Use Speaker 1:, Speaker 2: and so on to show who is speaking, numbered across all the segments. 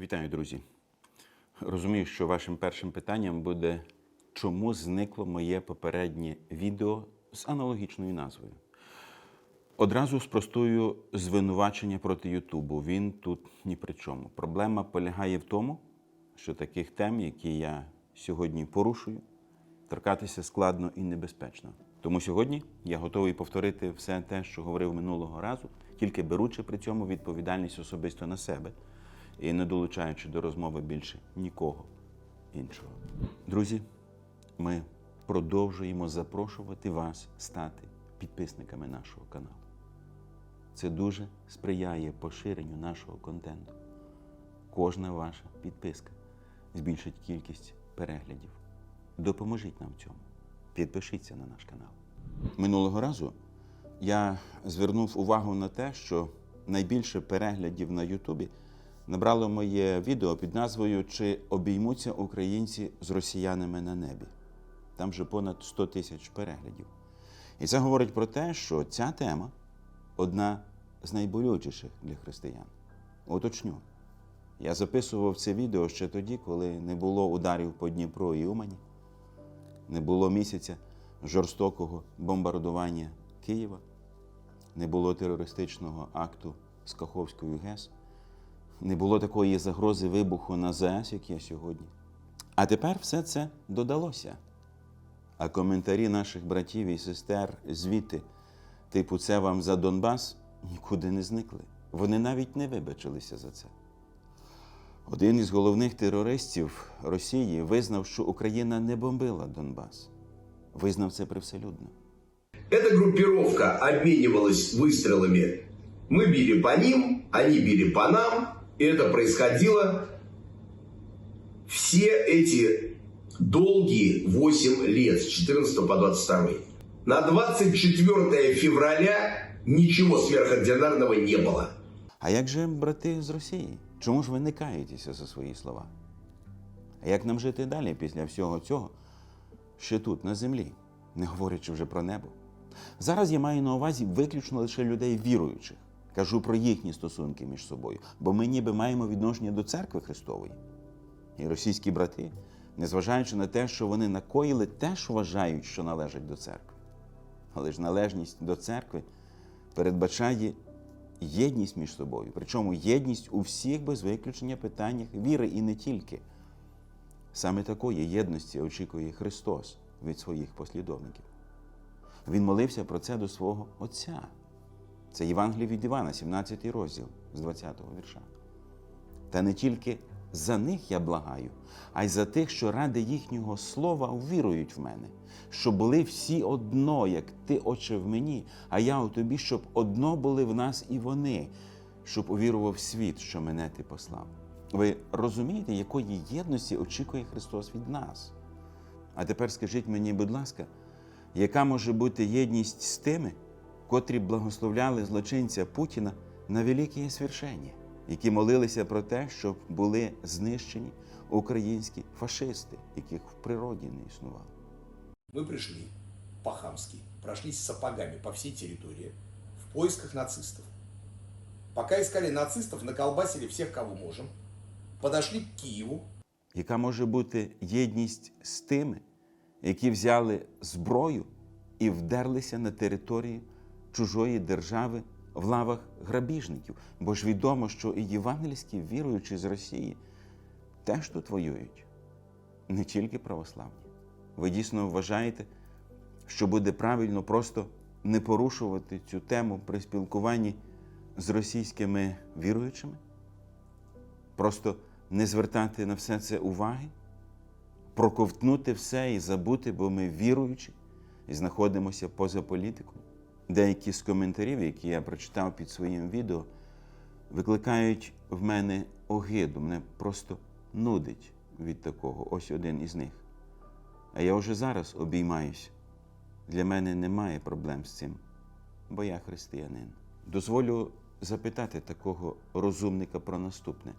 Speaker 1: Вітаю, друзі. Розумію, що вашим першим питанням буде, чому зникло моє попереднє відео з аналогічною назвою. Одразу спростую звинувачення проти Ютубу. Він тут ні при чому. Проблема полягає в тому, що таких тем, які я сьогодні порушую, торкатися складно і небезпечно. Тому сьогодні я готовий повторити все те, що говорив минулого разу, тільки беручи при цьому відповідальність особисто на себе і не долучаючи до розмови більше нікого іншого. Друзі, ми продовжуємо запрошувати вас стати підписниками нашого каналу. Це дуже сприяє поширенню нашого контенту. Кожна ваша підписка збільшить кількість переглядів. Допоможіть нам в цьому. Підпишіться на наш канал. Минулого разу я звернув увагу на те, що найбільше переглядів на Ютубі набрало моє відео під назвою Чи обіймуться українці з росіянами на небі. Там вже понад 100 тисяч переглядів. І це говорить про те, що ця тема одна з найболючіших для християн. Уточню. Я записував це відео ще тоді, коли не було ударів по Дніпру і Умані, не було місяця жорстокого бомбардування Києва, не було терористичного акту з Каховською ГЕС, не було такої загрози вибуху на ЗАЕС, як є сьогодні. А тепер все це додалося. А коментарі наших братів і сестер звідти, типу, це вам за Донбас, нікуди не зникли. Вони навіть не вибачилися за це. Один із головних терористів Росії визнав, що Україна не бомбила Донбас. Визнав це привселюдно.
Speaker 2: Эта группировка обменивалась выстрелами. Мы били по ним, они били по нам. И это происходило все эти долгие 8 лет, с 14 по 22. На 24 февраля ничего сверхординарного не было.
Speaker 1: А як же брати з Росії? Чому ж ви не каєтеся за свої слова? А як нам жити далі після всього цього, ще тут, на землі, не говорячи вже про небо? Зараз я маю на увазі виключно лише людей віруючих. Кажу про їхні стосунки між собою, бо ми ніби маємо відношення до церкви Христової. І російські брати, незважаючи на те, що вони накоїли, теж вважають, що належать до церкви. Але ж належність до церкви передбачає єдність між собою, причому єдність у всіх без виключення питаннях віри і не тільки. Саме такої єдності очікує Христос від своїх послідовників. Він молився про це до свого Отця. Це Євангеліє від Івана, 17 розділ з 20-го вірша. Та не тільки за них я благаю, а й за тих, що ради їхнього слова вірують в мене, щоб були всі одно, як ти, Отче, в мені, а я у тобі, щоб одно були в нас і вони, щоб увірував світ, що мене ти послав. Ви розумієте, якої єдності очікує Христос від нас? А тепер скажіть мені, будь ласка, яка може бути єдність з тими, котрі благословляли злочинця Путіна на велике свершення, які молилися про те, щоб були знищені українські фашисти, яких в природі не існувало?
Speaker 3: Мы пришли по-хамски, прошлись с сапогами по всей территории в поисках нацистов. Пока искали нацистов, наколбасили всех, кого можем. Подошли к Киеву,
Speaker 1: Яка може бути єдність з тими, які взяли зброю і вдерлися на територію чужої держави в лавах грабіжників? Бо ж відомо, що і євангельські віруючі з Росії теж тут воюють, не тільки православні. Ви дійсно вважаєте, що буде правильно просто не порушувати цю тему при спілкуванні з російськими віруючими? Просто не звертати на все це уваги, проковтнути все і забути, бо ми віруючі і знаходимося поза політикою. Деякі з коментарів, які я прочитав під своїм відео, викликають в мене огиду, мене просто нудить від такого. Ось один із них. А я вже зараз обіймаюся. Для мене немає проблем з цим, бо я християнин. Дозволю запитати такого розумника про наступне.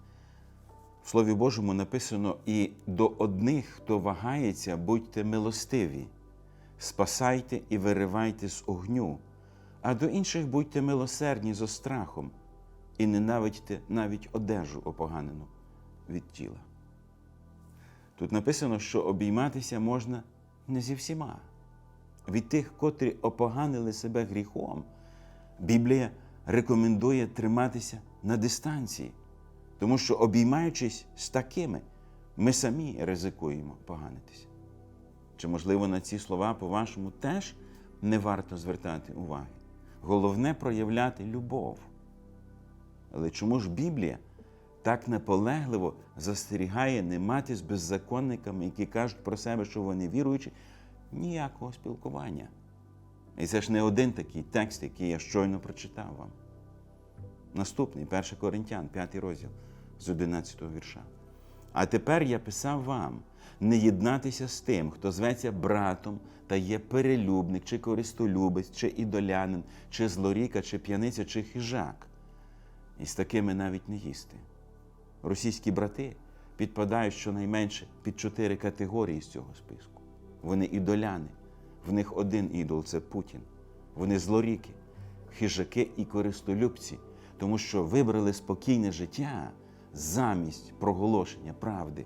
Speaker 1: В Слові Божому написано: і до одних, хто вагається, будьте милостиві, спасайте і виривайте з огню, а до інших будьте милосердні зо страхом, і ненавидьте навіть одежу опоганену, від тіла. Тут написано, що обійматися можна не зі всіма. Від тих, котрі опоганили себе гріхом, Біблія рекомендує триматися на дистанції, тому що, обіймаючись з такими, ми самі ризикуємо поганитися. Чи, можливо, на ці слова, по-вашому, теж не варто звертати уваги? Головне проявляти любов. Але чому ж Біблія так наполегливо застерігає не мати з беззаконниками, які кажуть про себе, що вони віруючі, ніякого спілкування? І це ж не один такий текст, який я щойно прочитав вам. Наступний, 1 Коринтян, 5 розділ з 11 вірша. А тепер я писав вам не єднатися з тим, хто зветься братом та є перелюбник, чи користолюбець, чи ідолянин, чи злоріка, чи п'яниця, чи хижак. І з такими навіть не їсти. Російські брати підпадають щонайменше під чотири категорії з цього списку. Вони ідоляни, в них один ідол це Путін. Вони злоріки, хижаки і користолюбці, тому що вибрали спокійне життя замість проголошення правди.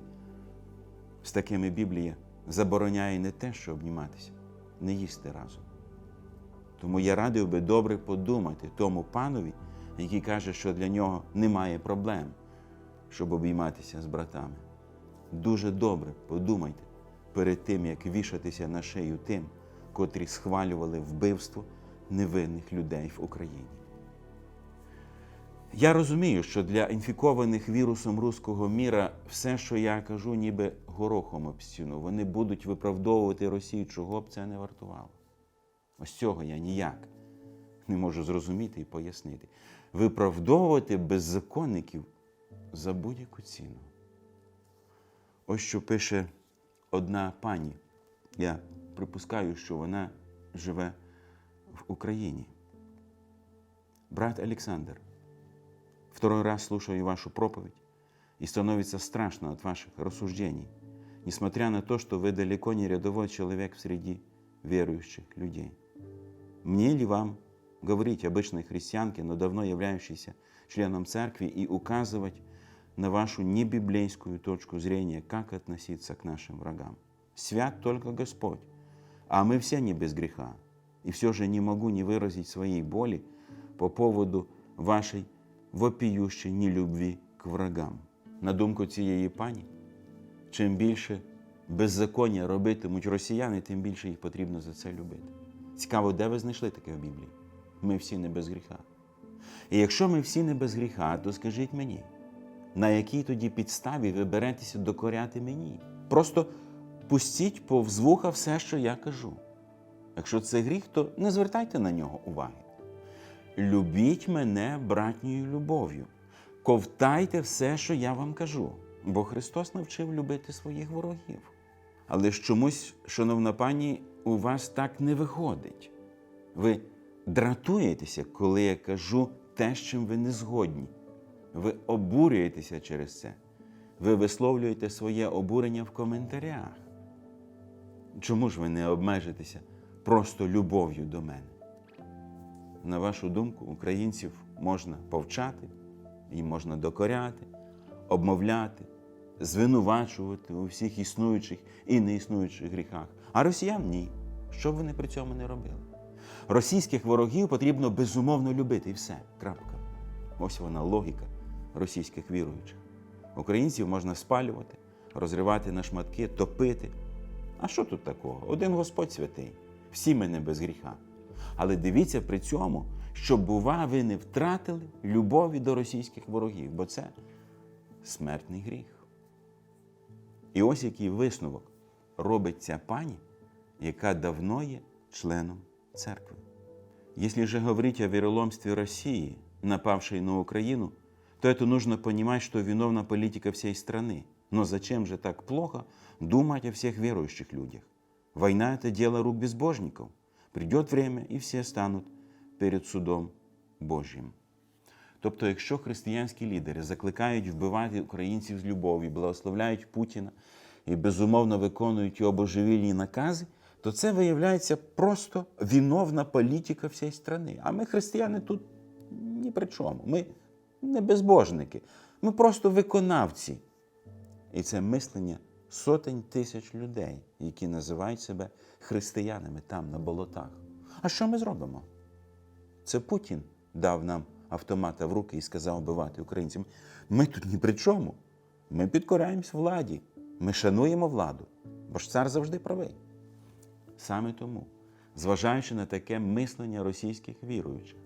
Speaker 1: З такими Біблія забороняє не те, що обніматися, не їсти разом. Тому я радив би добре подумати тому панові, який каже, що для нього немає проблем, щоб обійматися з братами. Дуже добре подумайте перед тим, як вішатися на шию тим, котрі схвалювали вбивство невинних людей в Україні. Я розумію, що для інфікованих вірусом руського міра все, що я кажу, ніби горохом об стіну. Вони будуть виправдовувати Росію, чого б це не вартувало. Ось цього я ніяк не можу зрозуміти і пояснити. Виправдовувати беззаконників за будь-яку ціну. Ось що пише одна пані. Я припускаю, що вона живе в Україні. Брат Александр, второй раз слушаю вашу проповедь, и становится страшно от ваших рассуждений, несмотря на то, что вы далеко не рядовой человек среди верующих людей. Мне ли вам говорить обычной христианке, но давно являющейся членом церкви, и указывать на вашу небиблейскую точку зрения, как относиться к нашим врагам? Свят только Господь, а мы все не без греха. И все же не могу не выразить своей боли по поводу вашей вопіющої нелюбві к врагам. На думку цієї пані, чим більше беззаконня робитимуть росіяни, тим більше їх потрібно за це любити. Цікаво, де ви знайшли таке в Біблії? Ми всі не без гріха. І якщо ми всі не без гріха, то скажіть мені, на якій тоді підставі ви беретеся докоряти мені? Просто пустіть повз вуха все, що я кажу. Якщо це гріх, то не звертайте на нього уваги. Любіть мене братньою любов'ю. Ковтайте все, що я вам кажу, бо Христос навчив любити своїх ворогів. Але ж чомусь, шановна пані, у вас так не виходить. Ви дратуєтеся, коли я кажу те, з чим ви не згодні. Ви обурюєтеся через це. Ви висловлюєте своє обурення в коментарях. Чому ж ви не обмежитеся просто любов'ю до мене? На вашу думку, українців можна повчати, їм можна докоряти, обмовляти, звинувачувати у всіх існуючих і неіснуючих гріхах. А росіян ні. Що б вони при цьому не робили? Російських ворогів потрібно безумовно любити і все. Крапка. Ось вона логіка російських віруючих. Українців можна спалювати, розривати на шматки, топити. А що тут такого? Один Господь святий. Всі ми не без гріха. Але дивіться при цьому, щоб, бува, ви не втратили любові до російських ворогів, бо це смертний гріх. І ось який висновок робить ця пані, яка давно є членом церкви. Если же говорить о вероломстве России, напавшей на Украину, то это нужно понимать, что виновна политика всей страны. Но зачем же так плохо думать о всех верующих людях? Война – это дело рук безбожников. Придет время, і всі стануть перед судом Божим. Тобто, якщо християнські лідери закликають вбивати українців з любов'ю, благословляють Путіна і безумовно виконують його божевільні накази, то це виявляється просто виновна політика всієї країни. А ми, християни, тут ні при чому. Ми не безбожники, ми просто виконавці І це мислення сотень тисяч людей, які називають себе християнами там, на болотах. А що ми зробимо? Це Путін дав нам автомата в руки і сказав вбивати українців. Ми тут ні при чому. Ми підкоряємось владі. Ми шануємо владу, бо ж цар завжди правий. Саме тому, зважаючи на таке мислення російських віруючих,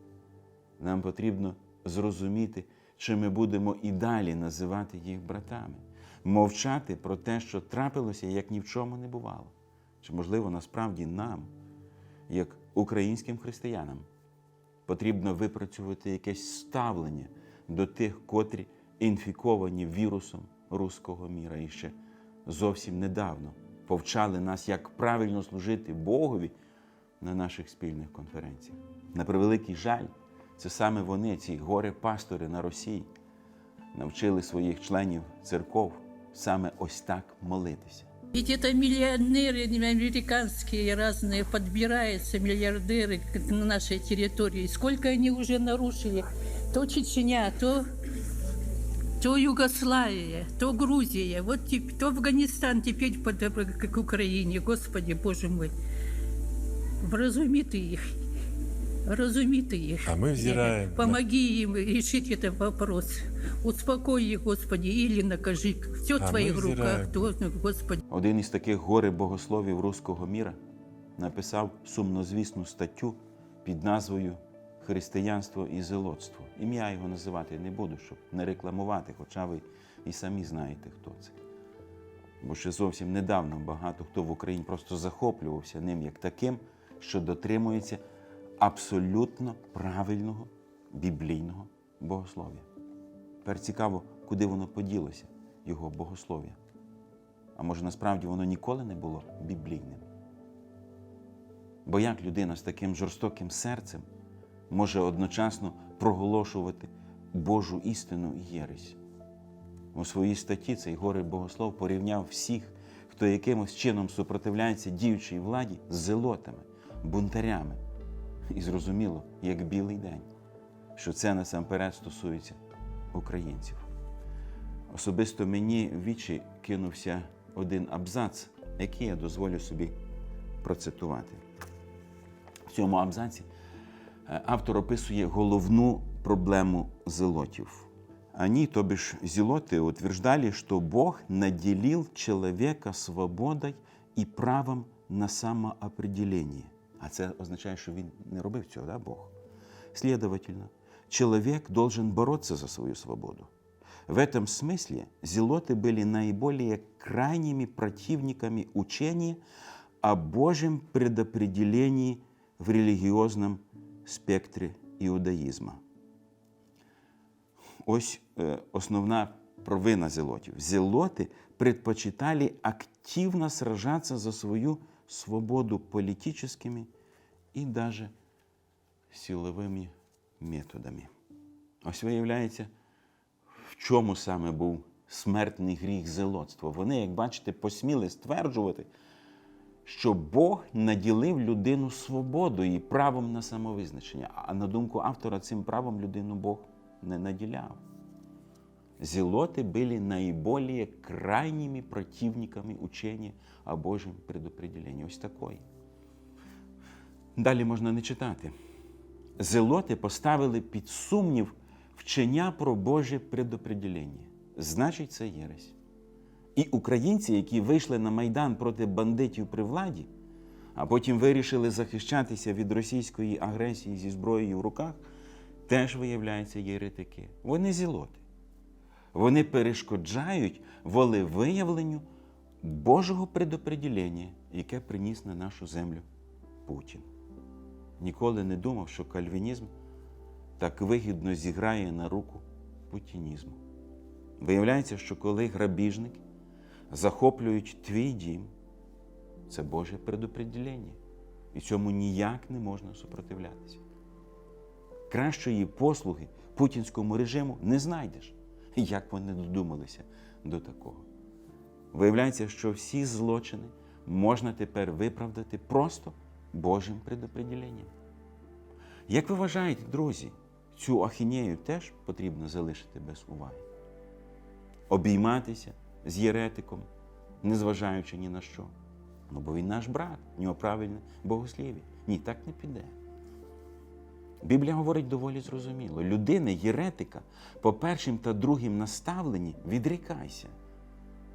Speaker 1: нам потрібно зрозуміти, чи ми будемо і далі називати їх братами, мовчати про те, що трапилося, як ні в чому не бувало. Чи, можливо, насправді нам, як українським християнам, потрібно випрацювати якесь ставлення до тих, котрі інфіковані вірусом руського міра і ще зовсім недавно повчали нас, як правильно служити Богові на наших спільних конференціях. На превеликий жаль, це саме вони, ці горе-пастори на Росії, навчили своїх членів церков саме ось так молитися.
Speaker 4: Ведь это миллионеры американские разные подбираются, миллиардеры к- на нашей территории. Сколько они уже нарушили? То Чечня, то, то Югославия, то Грузия, вот теп- то Афганистан, теперь под, к к Украине. Господи, Боже мой. Вразуміти їх. Розуміти їх.
Speaker 5: А ми взираємо.
Speaker 4: Помоги їм решить этот вопрос. Успокой їх, Господи, или накажи. Все в
Speaker 5: А ми
Speaker 4: твоих руках, Господи.
Speaker 1: Один із таких горе богословів руського міра написав сумнозвісну статтю під назвою Християнство і зелотство. Ім'я його називати не буду, щоб не рекламувати, хоча ви і самі знаєте, хто це. Бо ще зовсім недавно багато хто в Україні просто захоплювався ним як таким, що дотримується абсолютно правильного біблійного богослов'я. Тепер цікаво, куди воно поділося, його богослов'я. А може насправді воно ніколи не було біблійним? Бо як людина з таким жорстоким серцем може одночасно проголошувати Божу істину і єресь? У своїй статті цей горе богослов порівняв всіх, хто якимось чином супротивляється діючій владі з зелотами, бунтарями. І зрозуміло, як білий день, що це насамперед стосується українців. Особисто мені в вічі кинувся один абзац, який я дозволю собі процитувати. В цьому абзаці е, автор описує головну проблему зелотів. Они, то бишь зелоты, утверждали, что Бог наделил человека свободой і правом на самоопределение. А це означає, що він не робив цього, да, Бог. Следовательно, человек должен бороться за свою свободу. В этом смысле зелоты были наиболее крайними противниками учения о Божьем предопределении в религиозном спектре иудаизма. Ось е, основна провина зелотів. Зелоти предпочитали активно сражаться за свою свободу политическими и даже силовими методами. Ось виявляється, в чому саме був смертний гріх зелотства. Вони, як бачите, посміли стверджувати, що Бог наділив людину свободою і правом на самовизначення. А на думку автора, цим правом людину Бог не наділяв. Зелоты были наиболее крайними противниками учения о Божьем предопределении. Ось такої. Далі можна не читати. Зелоти поставили під сумнів вчення про Боже предопределення. Значить, це єресь. І українці, які вийшли на Майдан проти бандитів при владі, а потім вирішили захищатися від російської агресії зі зброєю в руках, теж виявляються єретики. Вони зілоти. Вони перешкоджають волевиявленню Божого предопределення, яке приніс на нашу землю Путін. Ніколи не думав, що кальвінізм так вигідно зіграє на руку путінізму. Виявляється, що коли грабіжники захоплюють твій дім, це Боже предопределення. І цьому ніяк не можна супротивлятися. Кращої послуги путінському режиму не знайдеш. Як вони додумалися до такого? Виявляється, що всі злочини можна тепер виправдати просто Божим предопределенням. Як ви вважаєте, друзі, цю ахінею теж потрібно залишити без уваги? Обійматися, з єретиком, незважаючи ні на що. Ну, бо він наш брат, в нього правильне богослів'я. Ні, так не піде. Біблія говорить доволі зрозуміло. Людина, єретика, по першим та другим наставленні відрікайся,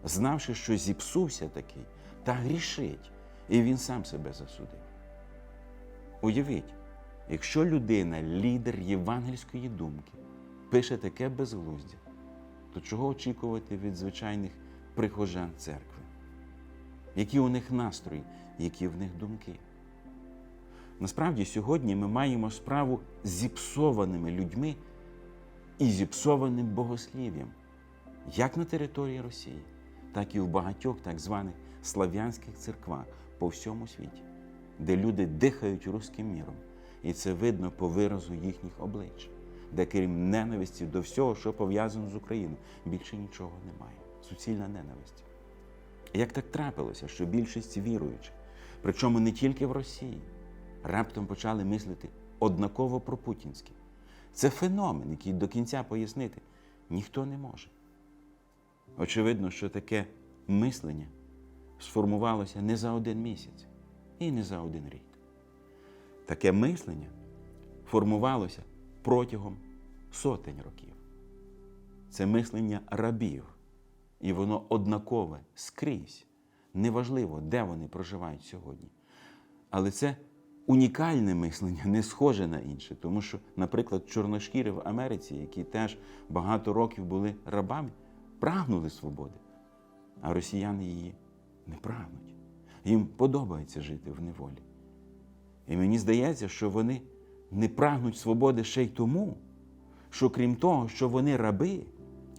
Speaker 1: знавши, що зіпсувся такий, та грішить, і він сам себе засудив. Уявіть, якщо людина, лідер євангельської думки, пише таке безглуздя, то чого очікувати від звичайних прихожан церкви? Які у них настрої, які в них думки? Насправді сьогодні ми маємо справу з зіпсованими людьми і зіпсованим богослів'ям, як на території Росії, так і в багатьох так званих слав'янських церквах по всьому світі, де люди дихають руським міром, і це видно по виразу їхніх облич, де крім ненависті до всього, що пов'язано з Україною, більше нічого немає. Суцільна ненависть. Як так трапилося, що більшість віруючих, причому не тільки в Росії, раптом почали мислити однаково про путінське. Це феномен, який до кінця пояснити ніхто не може. Очевидно, що таке мислення сформувалося не за один місяць і не за один рік. Таке мислення формувалося протягом сотень років. Це мислення рабів, і воно однакове скрізь. Неважливо, де вони проживають сьогодні. Але це унікальне мислення, не схоже на інше. Тому що, наприклад, чорношкіри в Америці, які теж багато років були рабами, прагнули свободи, а росіяни її не прагнуть. Їм подобається жити в неволі. І мені здається, що вони не прагнуть свободи ще й тому, що крім того, що вони раби,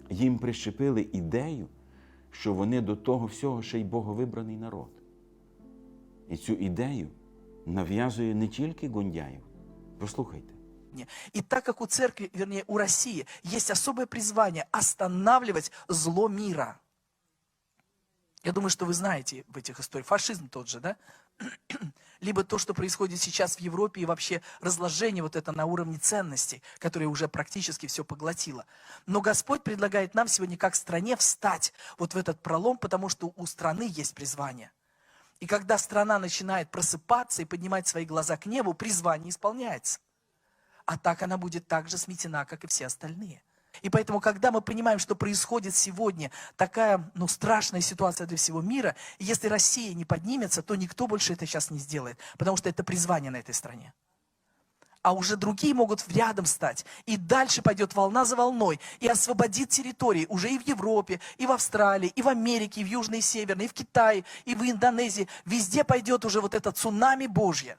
Speaker 1: їм прищепили ідею, що вони до того всього ще й боговибраний народ. І цю ідею нав'язує не тільки Гондяєв. Послухайте.
Speaker 5: Не. И так как у церкви, вернее, у России есть особое призвание останавливать зло мира. Я думаю, что вы знаете в этих историях. Фашизм тот же, да? Либо то, что происходит сейчас в Европе, и вообще разложение вот это на уровне ценностей, которое уже практически все поглотило. Но Господь предлагает нам сегодня как стране встать вот в этот пролом, потому что у страны есть призвание. и когда страна начинает просыпаться и поднимать свои глаза к небу, призвание исполняется. А так она будет так же сметена, как и все остальные. И поэтому, когда мы понимаем, что происходит сегодня такая ну, страшная ситуация для всего мира, если Россия не поднимется, то никто больше это сейчас не сделает, потому что это призвание на этой стране А уже другие могут рядом стать. И дальше пойдет волна за волной. И освободит территории уже и в Европе, и в Австралии, и в Америке, и в Южной и Северной, и в Китае, и в Индонезии. Везде пойдет уже вот это цунами Божье.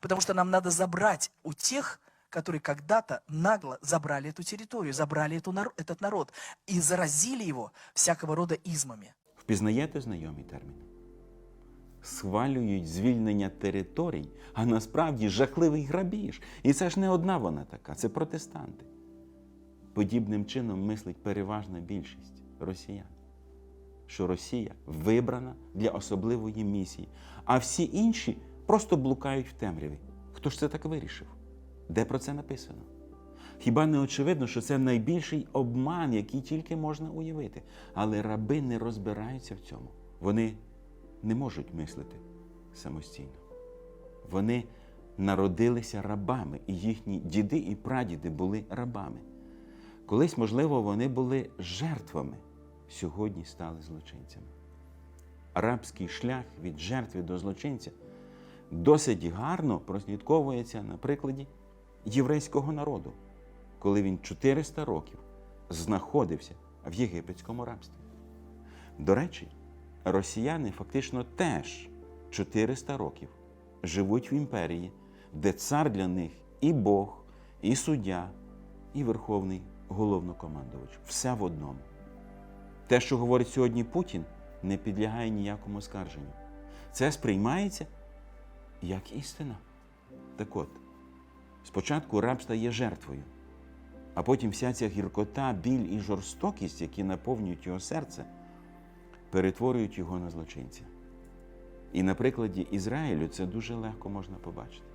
Speaker 5: Потому что нам надо забрать у тех, которые когда-то нагло забрали эту территорию, забрали эту, нар- этот народ и заразили его всякого рода измами.
Speaker 1: Впізнаєте знайомі терміни? Схвалюють звільнення територій, а насправді жахливий грабіж. І це ж не одна вона така, це протестанти. Подібним чином мислить переважна більшість росіян, що Росія вибрана для особливої місії, а всі інші просто блукають в темряві. Хто ж це так вирішив? Де про це написано? Хіба не очевидно, що це найбільший обман, який тільки можна уявити. Але раби не розбираються в цьому. Вони не можуть мислити самостійно. Вони народилися рабами, і їхні діди і прадіди були рабами. Колись, можливо, вони були жертвами, сьогодні стали злочинцями. Арабський шлях від жертви до злочинця досить гарно прослідковується на прикладі єврейського народу, коли він 400 років знаходився в єгипетському рабстві. До речі, росіяни фактично теж 400 років живуть в імперії, де цар для них і Бог, і суддя, і верховний головнокомандувач. Все в одному. Те, що говорить сьогодні Путін, не підлягає ніякому скарженню. Це сприймається як істина. Так от, спочатку раб стає жертвою, а потім вся ця гіркота, біль і жорстокість, які наповнюють його серце, перетворюють його на злочинця. І на прикладі Ізраїлю це дуже легко можна побачити.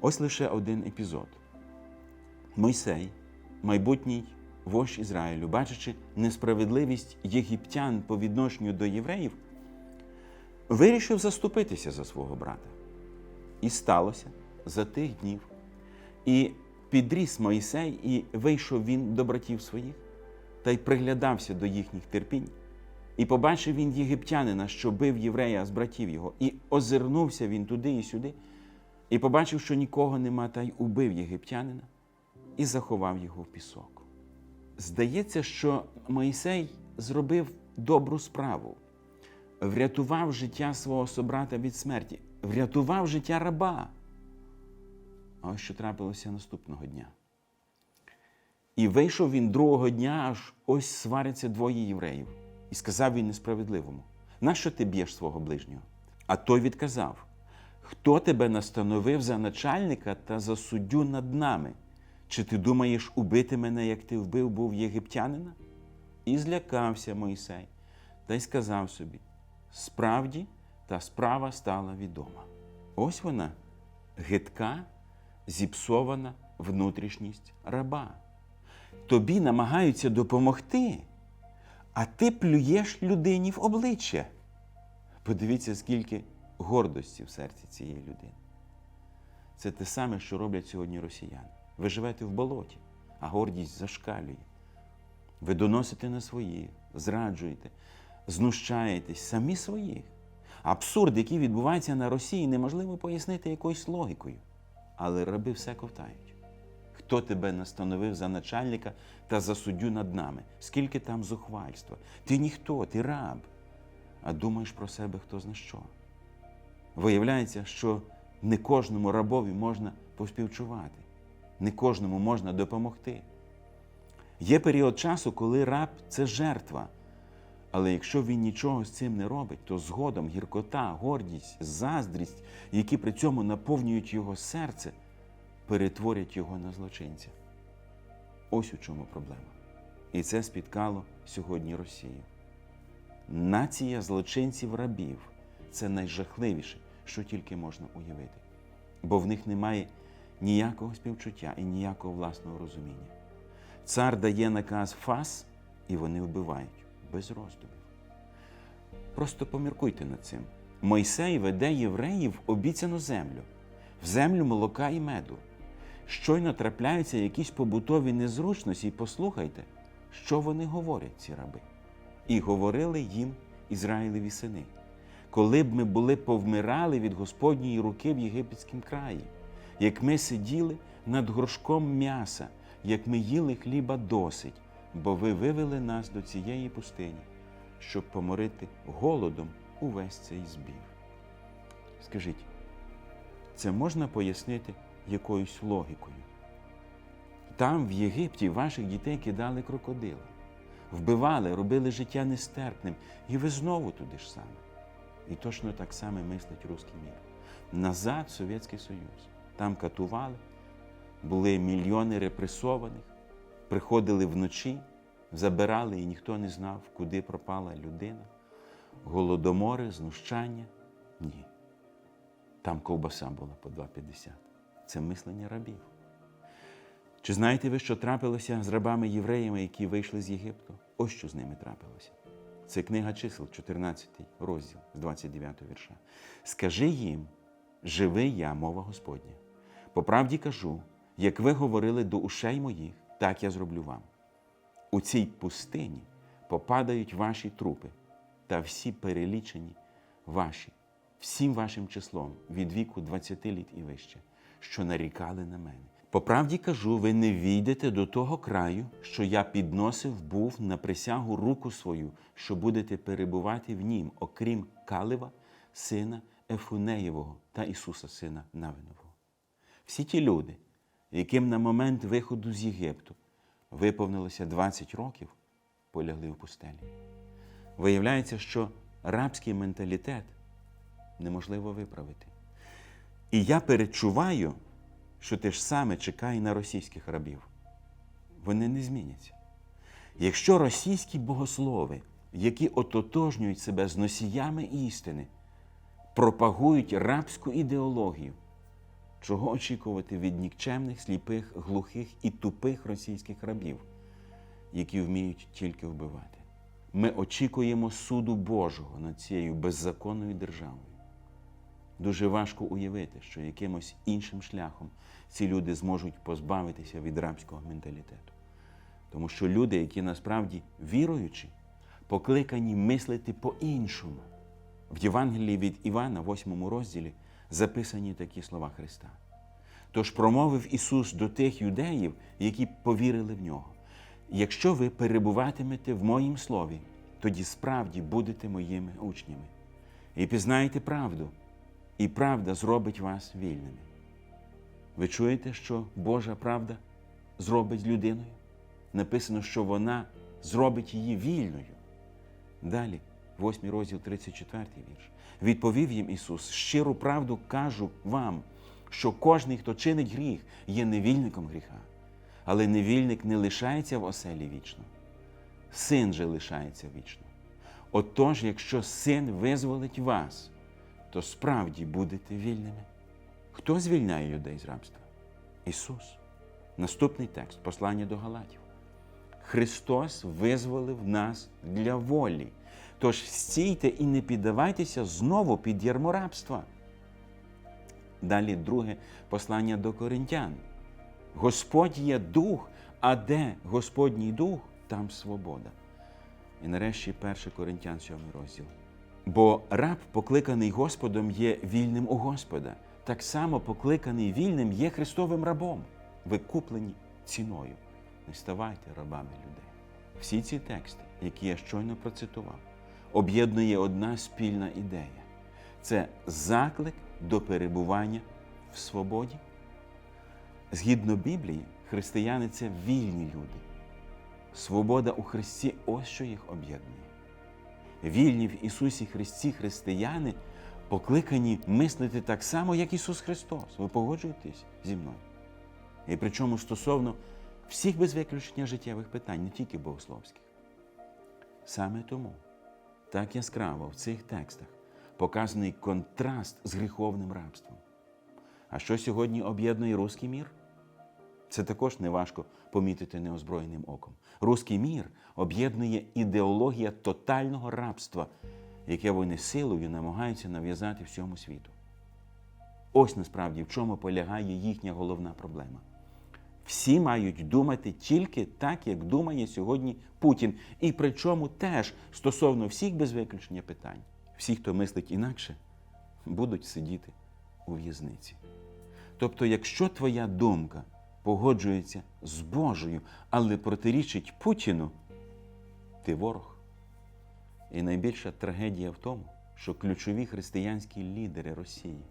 Speaker 1: Ось лише один епізод. Мойсей, майбутній вождь Ізраїлю, бачачи несправедливість єгиптян по відношенню до євреїв, вирішив заступитися за свого брата. І сталося за тих днів. І підріс Мойсей, і вийшов він до братів своїх, та й приглядався до їхніх терпінь. І побачив він єгиптянина, що бив єврея з братів його, і озирнувся він туди і сюди, і побачив, що нікого нема, та й убив єгиптянина і заховав його в пісок. Здається, що Моїсей зробив добру справу, врятував життя свого собрата від смерті, врятував життя раба. А ось що трапилося наступного дня. І вийшов він другого дня, аж ось сваряться двоє євреїв. І сказав він несправедливому: нащо ти б'єш свого ближнього? А той відказав: Хто тебе настановив за начальника та за суддю над нами? Чи ти думаєш убити мене, як ти вбив був єгиптянина? І злякався Мойсей, та й сказав собі: справді та справа стала відома. Ось вона, гидка, зіпсована внутрішність раба. Тобі намагаються допомогти, а ти плюєш людині в обличчя. Подивіться, скільки гордості в серці цієї людини. Це те саме, що роблять сьогодні росіяни. Ви живете в болоті, а гордість зашкалює. Ви доносите на своїх, зраджуєте, знущаєтесь самі своїх. Абсурд, який відбувається на Росії, неможливо пояснити якоюсь логікою. Але раби все ковтають. Хто тебе настановив за начальника та за суддю над нами? Скільки там зухвальства? Ти ніхто, ти раб. А думаєш про себе хто зна що. Виявляється, що не кожному рабові можна поспівчувати, не кожному можна допомогти. Є період часу, коли раб це жертва. Але якщо він нічого з цим не робить, то згодом гіркота, гордість, заздрість, які при цьому наповнюють його серце, перетворять його на злочинця. Ось у чому проблема. І це спіткало сьогодні Росію. Нація злочинців рабів це найжахливіше, що тільки можна уявити. Бо в них немає ніякого співчуття і ніякого власного розуміння. Цар дає наказ фас, і вони вбивають без роздумів. Просто поміркуйте над цим. Мойсей веде євреїв в обіцяну землю, в землю молока і меду. Щойно трапляються якісь побутові незручності, і послухайте, що вони говорять, ці раби. І говорили їм Ізраїлеві сини. Коли б ми були повмирали від Господньої руки в єгипетському краї, як ми сиділи над горшком м'яса, як ми їли хліба досить, бо ви вивели нас до цієї пустині, щоб поморити голодом увесь цей збір. Скажіть, це можна пояснити якоюсь логікою? Там, в Єгипті, ваших дітей кидали крокодили, вбивали, робили життя нестерпним, і ви знову туди ж саме. І точно так само мислить русський мір. Назад Совєтський Союз. Там катували, були мільйони репресованих, приходили вночі, забирали, і ніхто не знав, куди пропала людина. Голодомори, знущання. Ні. Там ковбаса була по 2,50. Це мислення рабів. Чи знаєте ви, що трапилося з рабами-євреями, які вийшли з Єгипту? Ось що з ними трапилося. Це книга чисел, 14 розділ з 29 вірша. Скажи їм, живий я, мова Господня. По правді кажу, як ви говорили до ушей моїх, так я зроблю вам. У цій пустині попадають ваші трупи та всі перелічені ваші, всім вашим числом від віку 20 літ і вище, що нарікали на мене. По правді кажу, ви не війдете до того краю, що я підносив був на присягу руку свою, що будете перебувати в нім, окрім Калива, сина Ефунеєвого та Ісуса, сина Навинового. Всі ті люди, яким на момент виходу з Єгипту виповнилося 20 років, полягли в пустелі. Виявляється, що рабський менталітет неможливо виправити. І я перечуваю, що те ж саме чекає на російських рабів. Вони не зміняться. Якщо російські богослови, які ототожнюють себе з носіями істини, пропагують рабську ідеологію, чого очікувати від нікчемних, сліпих, глухих і тупих російських рабів, які вміють тільки вбивати. Ми очікуємо суду Божого над цією беззаконною державою. Дуже важко уявити, що якимось іншим шляхом ці люди зможуть позбавитися від рабського менталітету. Тому що люди, які насправді віруючі, покликані мислити по-іншому. В Євангелії від Івана, 8 розділі, записані такі слова Христа. Тож промовив Ісус до тих юдеїв, які повірили в нього. Якщо ви перебуватимете в моїм слові, тоді справді будете моїми учнями. І пізнаєте правду, і правда зробить вас вільними. Ви чуєте, що Божа правда зробить людиною? Написано, що вона зробить її вільною. Далі, 8 розділ 34 вірш. Відповів їм Ісус: щиру правду кажу вам, що кожний, хто чинить гріх, є невільником гріха. Але невільник не лишається в оселі вічно, син же лишається вічно. Отож, якщо син визволить вас, то справді будете вільними. Хто звільняє людей з рабства? Ісус. Наступний текст послання до Галатів. Христос визволив нас для волі. Тож стійте і не піддавайтеся знову під ярмо рабства. Далі друге послання до коринтян. Господь є дух, а де Господній дух, там свобода. І нарешті 1 Коринтян 7 розділ. Бо раб, покликаний Господом, є вільним у Господа. Так само покликаний вільним є Христовим рабом, ви куплені ціною. Не ставайте рабами людей. Всі ці тексти, які я щойно процитував, об'єднує одна спільна ідея це заклик до перебування в свободі. Згідно Біблії, християни це вільні люди. Свобода у Христі ось що їх об'єднує. Вільні в Ісусі Христі християни покликані мислити так само, як Ісус Христос. Ви погоджуєтесь зі мною? І причому стосовно всіх без виключення життєвих питань, не тільки богословських. Саме тому так яскраво в цих текстах показаний контраст з гріховним рабством. А що сьогодні об'єднує руський мір? Це також неважко помітити неозброєним оком. Руський мір об'єднує ідеологія тотального рабства, яке вони силою намагаються нав'язати всьому світу. Ось насправді в чому полягає їхня головна проблема. Всі мають думати тільки так, як думає сьогодні Путін. І причому теж стосовно всіх без виключення питань. Всі, хто мислить інакше, будуть сидіти у в'язниці. Тобто, якщо твоя думка погоджується з Божою, але протирічить Путіну, ти ворог. І найбільша трагедія в тому, що ключові християнські лідери Росії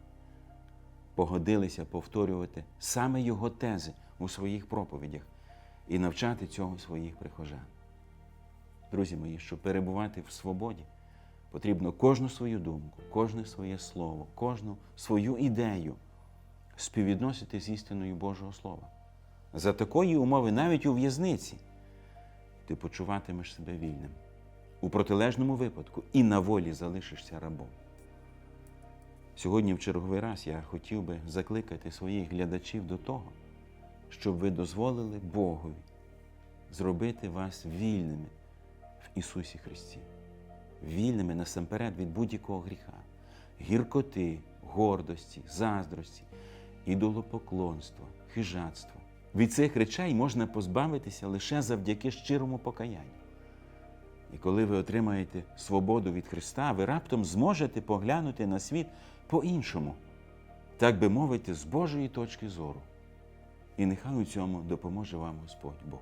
Speaker 1: погодилися повторювати саме його тези у своїх проповідях і навчати цього своїх прихожан. Друзі мої, щоб перебувати в свободі, потрібно кожну свою думку, кожне своє слово, кожну свою ідею співвідносити з істиною Божого Слова. За такої умови, навіть у в'язниці, ти почуватимеш себе вільним. У протилежному випадку і на волі залишишся рабом. Сьогодні, в черговий раз, я хотів би закликати своїх глядачів до того, щоб ви дозволили Богові зробити вас вільними в Ісусі Христі, вільними насамперед від будь-якого гріха, гіркоти, гордості, заздрості, ідолопоклонства, хижацтва. Від цих речей можна позбавитися лише завдяки щирому покаянню. І коли ви отримаєте свободу від Христа, ви раптом зможете поглянути на світ по-іншому, так би мовити, з Божої точки зору. І нехай у цьому допоможе вам Господь Бог.